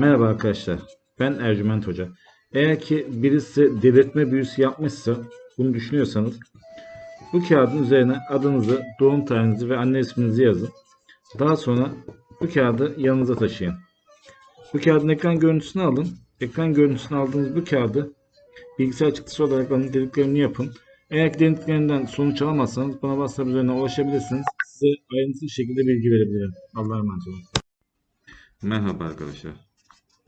Merhaba arkadaşlar. Ben Ercüment Hoca. Eğer ki birisi delirtme büyüsü yapmışsa bunu düşünüyorsanız bu kağıdın üzerine adınızı, doğum tarihinizi ve anne isminizi yazın. Daha sonra bu kağıdı yanınıza taşıyın. Bu kağıdın ekran görüntüsünü alın. Ekran görüntüsünü aldığınız bu kağıdı bilgisayar çıktısı olarak alın dediklerini yapın. Eğer ki dediklerinden sonuç alamazsanız bana WhatsApp üzerinden ulaşabilirsiniz. Size ayrıntılı şekilde bilgi verebilirim. Allah'a emanet olun. Merhaba arkadaşlar.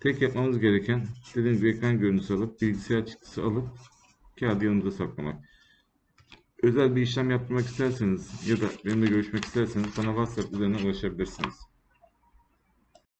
Tek yapmamız gereken dediğim gibi ekran görüntüsü alıp bilgisayar çıktısı alıp kağıdı yanımıza saklamak. Özel bir işlem yaptırmak isterseniz ya da benimle görüşmek isterseniz bana WhatsApp üzerinden ulaşabilirsiniz.